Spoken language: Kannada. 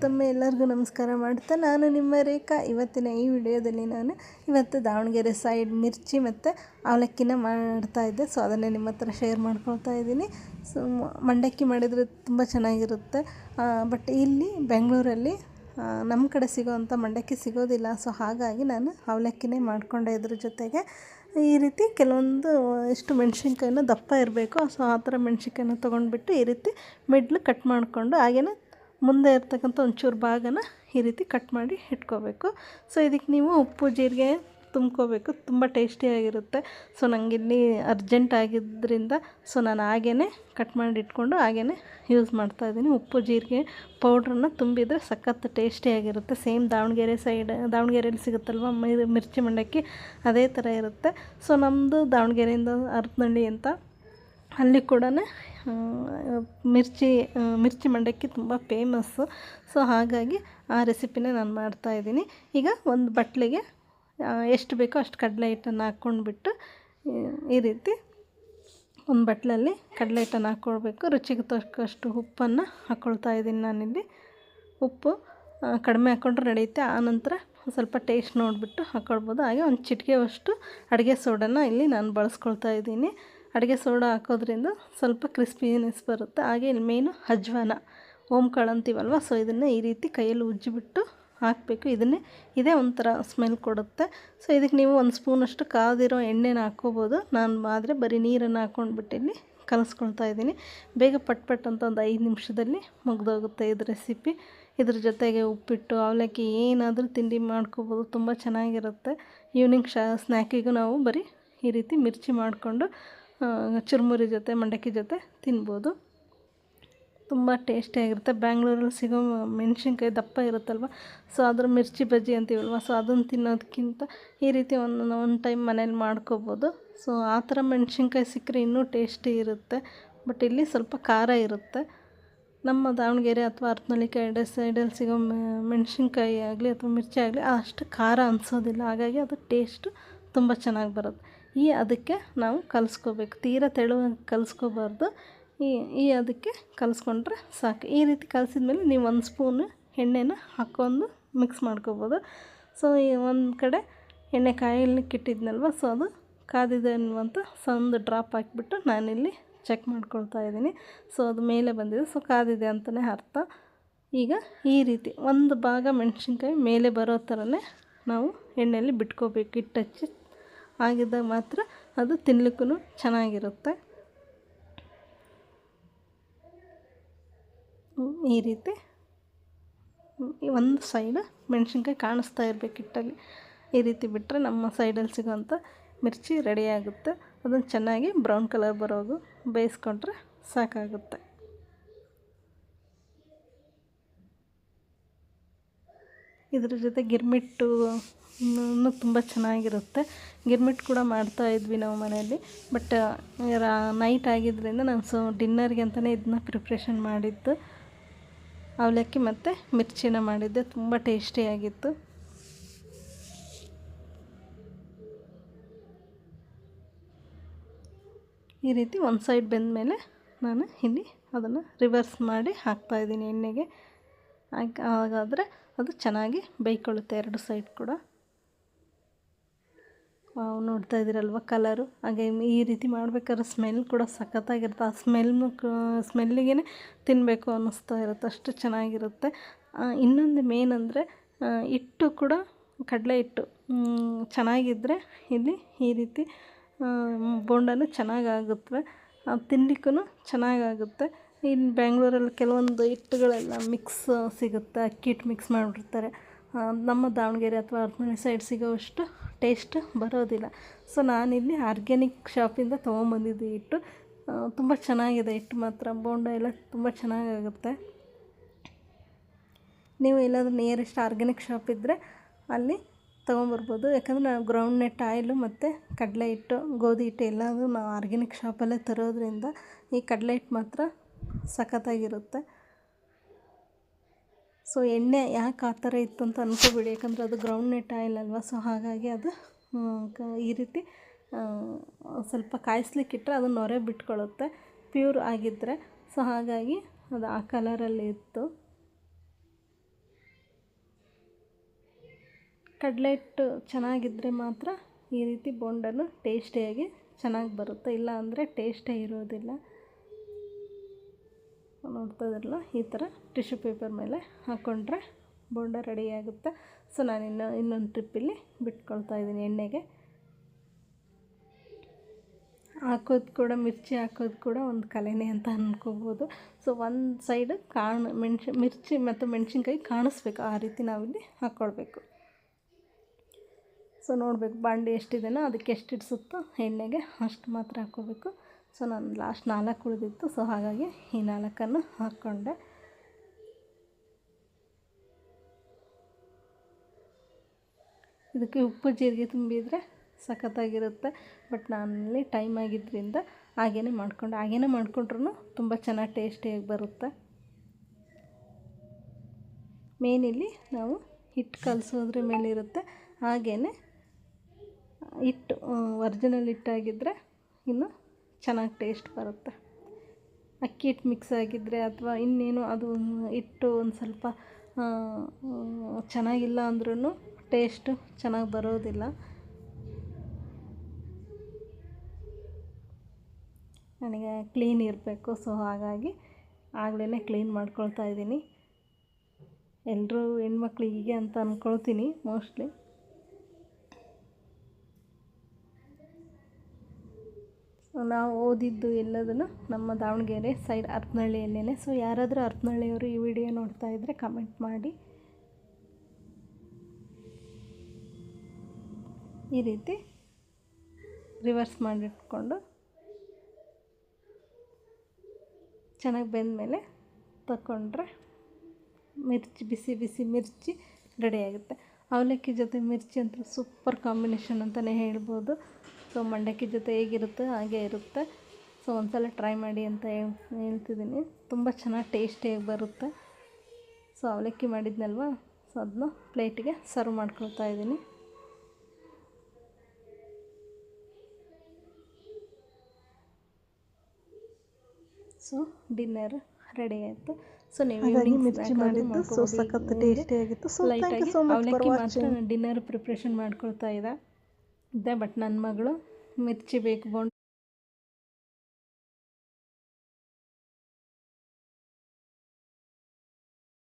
ಮತ್ತೊಮ್ಮೆ ಎಲ್ಲರಿಗೂ ನಮಸ್ಕಾರ ಮಾಡ್ತಾ ನಾನು ನಿಮ್ಮ ರೇಖಾ. ಇವತ್ತಿನ ಈ ವಿಡಿಯೋದಲ್ಲಿ ನಾನು ಇವತ್ತು ದಾವಣಗೆರೆ ಸೈಡ್ ಮಿರ್ಚಿ ಮತ್ತು ಅವಲಕ್ಕಿನ ಮಾಡ್ತಾ ಇದ್ದೆ. ಸೊ ಅದನ್ನೇ ನಿಮ್ಮ ಹತ್ರ ಶೇರ್ ಮಾಡ್ಕೊಳ್ತಾ ಇದ್ದೀನಿ. ಸೊ ಮಂಡಕ್ಕಿ ಮಾಡಿದರೆ ತುಂಬ ಚೆನ್ನಾಗಿರುತ್ತೆ. ಬಟ್ ಇಲ್ಲಿ ಬೆಂಗಳೂರಲ್ಲಿ ನಮ್ಮ ಕಡೆ ಸಿಗೋವಂಥ ಮಂಡಕ್ಕಿ ಸಿಗೋದಿಲ್ಲ. ಸೊ ಹಾಗಾಗಿ ನಾನು ಅವಲಕ್ಕಿನೇ ಮಾಡಿಕೊಂಡೆ ಇದ್ರ ಜೊತೆಗೆ. ಈ ರೀತಿ ಕೆಲವೊಂದು ಎಷ್ಟು ಮೆಣಸಿನ್ಕಾಯಿನ ದಪ್ಪ ಇರಬೇಕು. ಸೊ ಆ ಥರ ಮೆಣಸಿನ್ಕಾಯಿನ ತೊಗೊಂಡ್ಬಿಟ್ಟು ಈ ರೀತಿ ಮಿಡ್ಲು ಕಟ್ ಮಾಡಿಕೊಂಡು ಹಾಗೆಯೇ ಮುಂದೆ ಇರ್ತಕ್ಕಂಥ ಒಂಚೂರು ಭಾಗನ ಈ ರೀತಿ ಕಟ್ ಮಾಡಿ ಇಟ್ಕೋಬೇಕು. ಸೊ ಇದಕ್ಕೆ ನೀವು ಉಪ್ಪು, ಜೀರಿಗೆ ತುಂಬ್ಕೋಬೇಕು. ತುಂಬ ಟೇಸ್ಟಿಯಾಗಿರುತ್ತೆ ಸೊ ಇಲ್ಲಿ ಅರ್ಜೆಂಟ್ ಆಗಿದ್ದರಿಂದ ಸೊ ನಾನು ಹಾಗೇ ಕಟ್ ಮಾಡಿ ಇಟ್ಕೊಂಡು ಹಾಗೇ ಯೂಸ್ ಮಾಡ್ತಾಯಿದ್ದೀನಿ ಉಪ್ಪು, ಜೀರಿಗೆ ಪೌಡ್ರನ್ನ ತುಂಬಿದರೆ ಸಖತ್ತು ಟೇಸ್ಟಿಯಾಗಿರುತ್ತೆ ಸೇಮ್ ದಾವಣಗೆರೆ ಸೈಡ್ ದಾವಣಗೆರೆಯಲ್ಲಿ ಸಿಗುತ್ತಲ್ವ? ಮಿರ್ಚಿ ಮಂಡಕ್ಕಿ, ಅದೇ ಥರ ಇರುತ್ತೆ. ಸೊ ನಮ್ಮದು ದಾವಣಗೆರೆಯಿಂದ ಅರ್ಥನಳ್ಳಿ ಅಂತ ಅಲ್ಲಿ ಕೂಡ ಮಿರ್ಚಿ ಮಿರ್ಚಿ ಮಂಡಕ್ಕಿ ತುಂಬ ಫೇಮಸ್ಸು ಸೊ ಹಾಗಾಗಿ ಆ ರೆಸಿಪಿನೇ ನಾನು ಮಾಡ್ತಾಯಿದ್ದೀನಿ ಈಗ ಒಂದು ಬಟ್ಲಿಗೆ ಎಷ್ಟು ಬೇಕೋ ಅಷ್ಟು ಕಡಲೆ ಹಿಟ್ಟನ್ನು ಹಾಕ್ಕೊಂಡ್ಬಿಟ್ಟು ಈ ರೀತಿ ಒಂದು ಬಟ್ಲಲ್ಲಿ ಕಡಲೆ ಹಿಟ್ಟನ್ನು ಹಾಕ್ಕೊಳ್ಬೇಕು ರುಚಿಗೆ ತಕ್ಕಷ್ಟು ಉಪ್ಪನ್ನು ಹಾಕ್ಕೊಳ್ತಾ ಇದ್ದೀನಿ ನಾನಿಲ್ಲಿ. ಉಪ್ಪು ಕಡಿಮೆ ಹಾಕ್ಕೊಂಡ್ರೆ ನಡೆಯುತ್ತೆ ಆನಂತರ ಸ್ವಲ್ಪ ಟೇಸ್ಟ್ ನೋಡಿಬಿಟ್ಟು ಹಾಕ್ಕೊಳ್ಬೋದು ಹಾಗೆ ಒಂದು ಚಿಟಿಕೆಯಷ್ಟು ಅಡುಗೆ ಸೋಡನ್ನು ಇಲ್ಲಿ ನಾನು ಬಳಸ್ಕೊಳ್ತಾ ಇದ್ದೀನಿ. ಅಡುಗೆ ಸೋಡಾ ಹಾಕೋದ್ರಿಂದ ಸ್ವಲ್ಪ ಕ್ರಿಸ್ಪಿನೆಸ್ ಬರುತ್ತೆ. ಹಾಗೆ ಇಲ್ಲಿ ಮೇನು ಅಜ್ವಾನ ಓಂಕಾಳು ಅಂತೀವಲ್ವ ಸೊ ಇದನ್ನು ಈ ರೀತಿ ಕೈಯಲ್ಲಿ ಉಜ್ಜಿಬಿಟ್ಟು ಹಾಕಬೇಕು. ಇದನ್ನೇ ಇದೇ ಒಂಥರ ಸ್ಮೆಲ್ ಕೊಡುತ್ತೆ. ಸೊ ಇದಕ್ಕೆ ನೀವು ಒಂದು ಸ್ಪೂನಷ್ಟು ಕಾದಿರೋ ಎಣ್ಣೆನ ಹಾಕ್ಕೋಬೋದು. ನಾನು ಆದರೆ ಬರೀ ನೀರನ್ನು ಹಾಕ್ಕೊಂಡ್ಬಿಟ್ಟು ಇಲ್ಲಿ ಕಲಿಸ್ಕೊಳ್ತಾ ಇದ್ದೀನಿ. ಬೇಗ ಪಟ್ ಪಟ್ ಅಂತ ಒಂದು ಐದು ನಿಮಿಷದಲ್ಲಿ ಮುಗ್ದೋಗುತ್ತೆ ಇದು ರೆಸಿಪಿ ಇದ್ರ ಜೊತೆಗೆ ಉಪ್ಪಿಟ್ಟು, ಅವಲಕ್ಕಿ, ಏನಾದರೂ ತಿಂಡಿ ಮಾಡ್ಕೋಬೋದು. ತುಂಬ ಚೆನ್ನಾಗಿರುತ್ತೆ. ಈವ್ನಿಂಗ್ ಶಾ ಸ್ನ್ಯಾಕಿಗೂ ನಾವು ಬರೀ ಈ ರೀತಿ ಮಿರ್ಚಿ ಮಾಡಿಕೊಂಡು ಚುರುಮುರಿ ಜೊತೆ, ಮಂಡಕ್ಕಿ ಜೊತೆ ತಿನ್ಬೋದು. ತುಂಬ ಟೇಸ್ಟಿಯಾಗಿರುತ್ತೆ ಬ್ಯಾಂಗ್ಳೂರಲ್ಲಿ ಸಿಗೋ ಮೆಣಸಿನ್ಕಾಯಿ ದಪ್ಪ ಇರುತ್ತಲ್ವ? ಸೊ ಅದ್ರ ಮಿರ್ಚಿ ಬಜ್ಜಿ ಅಂತೀವಲ್ವ? ಸೊ ಅದನ್ನು ತಿನ್ನೋದಕ್ಕಿಂತ ಈ ರೀತಿ ಒಂದು ಒಂದು ಟೈಮ್ ಮನೇಲಿ ಮಾಡ್ಕೋಬೋದು. ಸೊ ಆ ಥರ ಮೆಣಸಿನ್ಕಾಯಿ ಸಿಕ್ಕರೆ ಇನ್ನೂ ಟೇಸ್ಟಿ ಇರುತ್ತೆ. ಬಟ್ ಇಲ್ಲಿ ಸ್ವಲ್ಪ ಖಾರ ಇರುತ್ತೆ. ನಮ್ಮ ದಾವಣಗೆರೆ ಅಥವಾ ಹರಪನಹಳ್ಳಿ ಕಡೆ ಸೈಡಲ್ಲಿ ಸಿಗೋ ಮೆಣಸಿನ್ಕಾಯಿ ಆಗಲಿ ಅಥವಾ ಮಿರ್ಚಿ ಆಗಲಿ ಅಷ್ಟು ಖಾರ ಅನಿಸೋದಿಲ್ಲ. ಹಾಗಾಗಿ ಅದು ಟೇಸ್ಟು ತುಂಬ ಚೆನ್ನಾಗಿ ಬರುತ್ತೆ. ಈ ಅದಕ್ಕೆ ನಾವು ಕಲಿಸ್ಕೋಬೇಕು. ತೀರ ತೆಳು ಕಲಿಸ್ಕೋಬಾರ್ದು. ಈ ಈ ಅದಕ್ಕೆ ಕಲಿಸ್ಕೊಂಡ್ರೆ ಸಾಕು. ಈ ರೀತಿ ಕಲಸಿದ್ಮೇಲೆ ನೀವು ಒಂದು ಸ್ಪೂನು ಎಣ್ಣೆನ ಹಾಕ್ಕೊಂಡು ಮಿಕ್ಸ್ ಮಾಡ್ಕೋಬೋದು. ಸೊ, ಈ ಒಂದು ಕಡೆ ಎಣ್ಣೆ ಕಾಯಲಿಕ್ಕೆ ಇಟ್ಟಿದ್ನಲ್ವ ಸೊ ಅದು ಕಾದಿದೆ ಅನ್ನುವಂಥ ಸಂದು ಡ್ರಾಪ್ ಹಾಕಿಬಿಟ್ಟು ನಾನಿಲ್ಲಿ ಚೆಕ್ ಮಾಡ್ಕೊಳ್ತಾ ಇದ್ದೀನಿ. ಸೊ, ಅದು ಮೇಲೆ ಬಂದಿದೆ. ಸೊ, ಕಾದಿದೆ ಅಂತಲೇ ಅರ್ಥ. ಈಗ ಈ ರೀತಿ ಒಂದು ಭಾಗ ಮೆಣಸಿನ್ಕಾಯಿ ಮೇಲೆ ಬರೋ ಥರನೇ ನಾವು ಎಣ್ಣೆಯಲ್ಲಿ ಬಿಟ್ಕೋಬೇಕು. ಹಿಟ್ಟಚ್ಚಿ ಆಗಿದ್ದಾಗ ಮಾತ್ರ ಅದು ತಿನ್ನಲಿಕ್ಕೂ ಚೆನ್ನಾಗಿರುತ್ತೆ. ಈ ರೀತಿ. ಒಂದು ಸೈಡ್ ಮೆಣಸಿನ್ಕಾಯಿ ಕಾಣಿಸ್ತಾ ಇರಬೇಕು ಹಿಟ್ಟಲ್ಲಿ. ಈ ರೀತಿ ಬಿಟ್ಟರೆ ನಮ್ಮ ಸೈಡಲ್ಲಿ ಸಿಗೋಂಥ ಮಿರ್ಚಿ ರೆಡಿಯಾಗುತ್ತೆ ಅದನ್ನು ಚೆನ್ನಾಗಿ ಬ್ರೌನ್ ಕಲರ್ ಬರೋದು ಬೇಯಿಸ್ಕೊಂಡ್ರೆ ಸಾಕಾಗುತ್ತೆ. ಇದ್ರ ಜೊತೆ ಗಿರ್ಮಿಟ್ಟು ತುಂಬ ಚೆನ್ನಾಗಿರುತ್ತೆ. ಗಿರ್ಮಿಟ್ ಕೂಡ ಮಾಡ್ತಾ ಇದ್ವಿ ನಾವು ಮನೆಯಲ್ಲಿ. ಬಟ್ ನೈಟ್ ಆಗಿದ್ದರಿಂದ ನಾನು ಸೊ ಡಿನ್ನರ್ಗೆ ಅಂತಲೇ ಇದನ್ನ ಪ್ರಿಪ್ರೇಷನ್ ಮಾಡಿದ್ದು. ಅವಲಕ್ಕಿ ಮತ್ತು ಮಿರ್ಚಿನ ಮಾಡಿದ್ದೆ. ತುಂಬ ಟೇಸ್ಟಿಯಾಗಿತ್ತು ಈ ರೀತಿ ಒಂದು ಸೈಡ್ ಬೆಂದ ಮೇಲೆ ನಾನು ಇಲ್ಲಿ ಅದನ್ನು ರಿವರ್ಸ್ ಮಾಡಿ ಹಾಕ್ತಾಯಿದ್ದೀನಿ ಎಣ್ಣೆಗೆ. ಹಾಗಾದರೆ ಅದು ಚೆನ್ನಾಗಿ ಬೇಯ್ಕೊಳ್ಳುತ್ತೆ ಎರಡು ಸೈಡ್ ಕೂಡ. ವಾವ್, ನೋಡ್ತಾ ಇದ್ದೀರಲ್ವ ಕಲರು? ಹಾಗೆ ಈ ರೀತಿ ಮಾಡ್ಬೇಕಾದ್ರೆ ಸ್ಮೆಲ್ ಕೂಡ ಸಖತ್ತಾಗಿರುತ್ತೆ. ಆ ಸ್ಮೆಲ್ ಸ್ಮೆಲ್ಲಿಗೆ ತಿನ್ನಬೇಕು ಅನ್ನಿಸ್ತಾ ಇರುತ್ತೆ, ಅಷ್ಟು ಚೆನ್ನಾಗಿರುತ್ತೆ. ಇನ್ನೊಂದು ಮೇನ್ ಅಂದರೆ ಹಿಟ್ಟು ಕೂಡ, ಕಡಲೆ ಹಿಟ್ಟು. ಚೆನ್ನಾಗಿದ್ದರೆ ಇಲ್ಲಿ ಈ ರೀತಿ ಬೋಂಡನೂ ಚೆನ್ನಾಗಾಗುತ್ತವೆ ತಿನ್ನಲಿಕ್ಕೂ ಚೆನ್ನಾಗಾಗುತ್ತೆ. ಇನ್ನು ಬೆಂಗಳೂರಲ್ಲಿ ಕೆಲವೊಂದು ಹಿಟ್ಟುಗಳೆಲ್ಲ ಮಿಕ್ಸ್ ಸಿಗುತ್ತೆ ಅಕ್ಕಿ ಹಿಟ್ಟು ಮಿಕ್ಸ್ ಮಾಡಿಬಿಡ್ತಾರೆ ನಮ್ಮ ದಾವಣಗೆರೆ ಅಥವಾ ಅರಮನೆ ಸೈಡ್ ಸಿಗೋವಷ್ಟು ಟೇಸ್ಟ್ ಬರೋದಿಲ್ಲ. ಸೊ ನಾನಿಲ್ಲಿ ಆರ್ಗ್ಯಾನಿಕ್ ಶಾಪಿಂದ ತೊಗೊಂಬಂದಿದ್ದು ಹಿಟ್ಟು. ತುಂಬ ಚೆನ್ನಾಗಿದೆ ಹಿಟ್ಟು ಮಾತ್ರ. ಬೋಂಡ ಎಲ್ಲ ತುಂಬ ಚೆನ್ನಾಗಾಗುತ್ತೆ. ನೀವು ಎಲ್ಲಾದರೂ ನಿಯರೆಸ್ಟ್ ಆರ್ಗ್ಯಾನಿಕ್ ಶಾಪ್ ಇದ್ದರೆ ಅಲ್ಲಿ ತೊಗೊಂಬರ್ಬೋದು. ಯಾಕಂದರೆ ನಾವು ಗ್ರೌಂಡ್ ನೆಟ್ ಆಯಿಲು ಮತ್ತು ಕಡಲೆ ಹಿಟ್ಟು, ಗೋಧಿ ಹಿಟ್ಟು ಎಲ್ಲಾದರೂ ನಾವು ಆರ್ಗ್ಯಾನಿಕ್ ಶಾಪಲ್ಲೇ ತರೋದ್ರಿಂದ ಈ ಕಡಲೆ ಹಿಟ್ಟು ಮಾತ್ರ ಸಖತ್ತಾಗಿರುತ್ತೆ. ಸೊ ಎಣ್ಣೆ ಯಾಕೆ ಆ ಥರ ಇತ್ತು ಅಂತ ಅನ್ಕೋಬೇಡಿ. ಯಾಕಂದರೆ ಅದು ಗ್ರೌಂಡ್ ನೆಟ್ ಆಯಿಲ್ ಅಲ್ವಾ? ಸೊ ಹಾಗಾಗಿ ಅದು ಈ ರೀತಿ ಸ್ವಲ್ಪ ಕಾಯಿಸ್ಲಿಕ್ಕಿಟ್ರೆ ಅದು ನೊರೆ ಬಿಟ್ಕೊಳ್ಳುತ್ತೆ. ಪ್ಯೂರ್ ಆಗಿದ್ದರೆ ಸೊ ಹಾಗಾಗಿ ಅದು ಆ ಕಲರಲ್ಲಿ ಇತ್ತು. ಕಡಲೆ ಚೆನ್ನಾಗಿದ್ದರೆ ಮಾತ್ರ ಈ ರೀತಿ ಬೋಂಡನು ಟೇಸ್ಟಿಯಾಗಿ ಚೆನ್ನಾಗಿ ಬರುತ್ತೆ. ಇಲ್ಲ ಅಂದರೆ ಟೇಸ್ಟೇ ಇರೋದಿಲ್ಲ. ನೋಡ್ತಾ ಇದ್ರಲ್ಲ ಈ ಥರ ಟಿಶ್ಯೂ ಪೇಪರ್ ಮೇಲೆ ಹಾಕ್ಕೊಂಡ್ರೆ ಬೋಂಡ ರೆಡಿ ಆಗುತ್ತೆ. ಸೊ, ನಾನು ಇನ್ನು, ಇನ್ನೊಂದು ಟ್ರಿಪ್ಪಲ್ಲಿ ಬಿಟ್ಕೊಳ್ತಾ ಇದ್ದೀನಿ ಎಣ್ಣೆಗೆ. ಹಾಕೋದು ಕೂಡ, ಮಿರ್ಚಿ ಹಾಕೋದು ಕೂಡ ಒಂದು ಕಲೆನೇ ಅಂತ ಅಂದ್ಕೋಬೋದು ಸೊ, ಒಂದು ಸೈಡ್ ಕಾಣ, ಮೆಣ್ಸಿ, ಮಿರ್ಚಿ ಮತ್ತು ಮೆಣಸಿನ್ಕಾಯಿ ಕಾಣಿಸ್ಬೇಕು. ಆ ರೀತಿ ನಾವಿಲ್ಲಿ ಹಾಕ್ಕೊಳ್ಬೇಕು ಸೊ, ನೋಡಬೇಕು ಬಾಂಡೆ ಎಷ್ಟಿದೆಯೋ ಅದಕ್ಕೆ ಎಷ್ಟು ಇಡ್ಸುತ್ತೋ ಎಣ್ಣೆಗೆ ಅಷ್ಟು ಮಾತ್ರ ಹಾಕ್ಕೋಬೇಕು ಸೊ ನಾನು ಲಾಸ್ಟ್ ನಾಲ್ಕು ಉಳಿದಿತ್ತು. ಸೊ ಹಾಗಾಗಿ ಈ ನಾಲ್ಕನ್ನು ಹಾಕ್ಕೊಂಡೆ. ಇದಕ್ಕೆ ಉಪ್ಪು ಜೀರಿಗೆ ತುಂಬಿದರೆ ಸಖತ್ತಾಗಿರುತ್ತೆ. ಬಟ್ ನಾನಲ್ಲಿ ಟೈಮ್ ಆಗಿದ್ದರಿಂದ ಹಾಗೇ ಮಾಡಿಕೊಂಡು. ಹಾಗೇ ಮಾಡ್ಕೊಂಡ್ರೂ ತುಂಬ ಚೆನ್ನಾಗಿ ಟೇಸ್ಟಿಯಾಗಿ ಬರುತ್ತೆ. ಮೇನ್ ಇಲ್ಲಿ ನಾವು ಹಿಟ್ಟು ಕಲಸೋದ್ರ ಮೇಲೆ ಇರುತ್ತೆ. ಹಾಗೇ ಹಿಟ್ಟು ಒರ್ಜಿನಲ್ ಹಿಟ್ಟಾಗಿದ್ದರೆ ಇನ್ನು ಚೆನ್ನಾಗಿ ಟೇಸ್ಟ್ ಬರುತ್ತೆ. ಅಕ್ಕಿ ಹಿಟ್ಟು ಮಿಕ್ಸ್ ಆಗಿದ್ದರೆ ಅಥವಾ ಇನ್ನೇನು ಅದು ಹಿಟ್ಟು ಒಂದು ಸ್ವಲ್ಪ ಚೆನ್ನಾಗಿಲ್ಲ ಅಂದ್ರೂ ಟೇಸ್ಟು ಚೆನ್ನಾಗಿ ಬರೋದಿಲ್ಲ. ನನಗೆ ಕ್ಲೀನ್ ಇರಬೇಕು ಸೊ ಹಾಗಾಗಿ ಆಗಲೇ ಕ್ಲೀನ್ ಮಾಡ್ಕೊಳ್ತಾ ಇದ್ದೀನಿ. ಎಲ್ಲರೂ ಹೆಣ್ಮಕ್ಳು ಹೀಗೆ ಅಂತ ಅಂದ್ಕೊಳ್ತೀನಿ ಮೋಸ್ಟ್ಲಿ ನಾವು ಓದಿದ್ದು ಎಲ್ಲದನ್ನು ನಮ್ಮ ದಾವಣಗೆರೆ ಸೈಡ್ ಹರಪನಹಳ್ಳಿಯಲ್ಲೇ ಸೊ ಯಾರಾದರೂ ಹರಪನಹಳ್ಳಿಯವರು ಈ ವಿಡಿಯೋ ನೋಡ್ತಾ ಇದ್ದರೆ ಕಮೆಂಟ್ ಮಾಡಿ. ಈ ರೀತಿ ರಿವರ್ಸ್ ಮಾಡಿಟ್ಕೊಂಡು ಚೆನ್ನಾಗಿ ಬೆಂದಮೇಲೆ ತಗೊಂಡ್ರೆ ಮಿರ್ಚಿ, ಬಿಸಿ ಬಿಸಿ ಮಿರ್ಚಿ ರೆಡಿಯಾಗುತ್ತೆ ಅವಲಕ್ಕಿ ಜೊತೆ ಮಿರ್ಚಿ ಅಂತ ಸೂಪರ್ ಕಾಂಬಿನೇಷನ್ ಅಂತಲೇ ಹೇಳ್ಬೋದು. ಸೊ ಮಂಡಕ್ಕಿ ಜೊತೆ ಹೇಗಿರುತ್ತೆ ಹಾಗೆ ಇರುತ್ತೆ. ಸೊ ಒಂದ್ಸಲ ಟ್ರೈ ಮಾಡಿ ಅಂತ ಹೇಳ್ ಹೇಳ್ತಿದ್ದೀನಿ. ತುಂಬ ಚೆನ್ನಾಗಿ ಟೇಸ್ಟಿಯಾಗಿ ಬರುತ್ತೆ. ಸೊ ಅವಲಕ್ಕಿ ಮಾಡಿದ್ನಲ್ವ? ಸೊ ಅದನ್ನ ಪ್ಲೇಟಿಗೆ ಸರ್ವ್ ಮಾಡ್ಕೊಳ್ತಾ ಇದ್ದೀನಿ. ಸೊ ಡಿನ್ನರ್ ರೆಡಿ ಆಯಿತು. ಸೊ ನೀವು ಈವ್ನಿಂಗ್ ಮಿರ್ಚಿ ಮಾಡಿದ್ದು ಸೊ ಸಖತ್ ಸೊ ಲೈಟಾಗಿ ಅವಲಕ್ಕಿ ಮಾತ್ರ ಡಿನ್ನರ್ ಪ್ರಿಪ್ರೇಷನ್ ಮಾಡ್ಕೊಳ್ತಾ ಇದ್ದೆ. ಇದ್ದೆ ಬಟ್ ನನ್ನ ಮಗಳು ಮಿರ್ಚಿ ಬೇಕು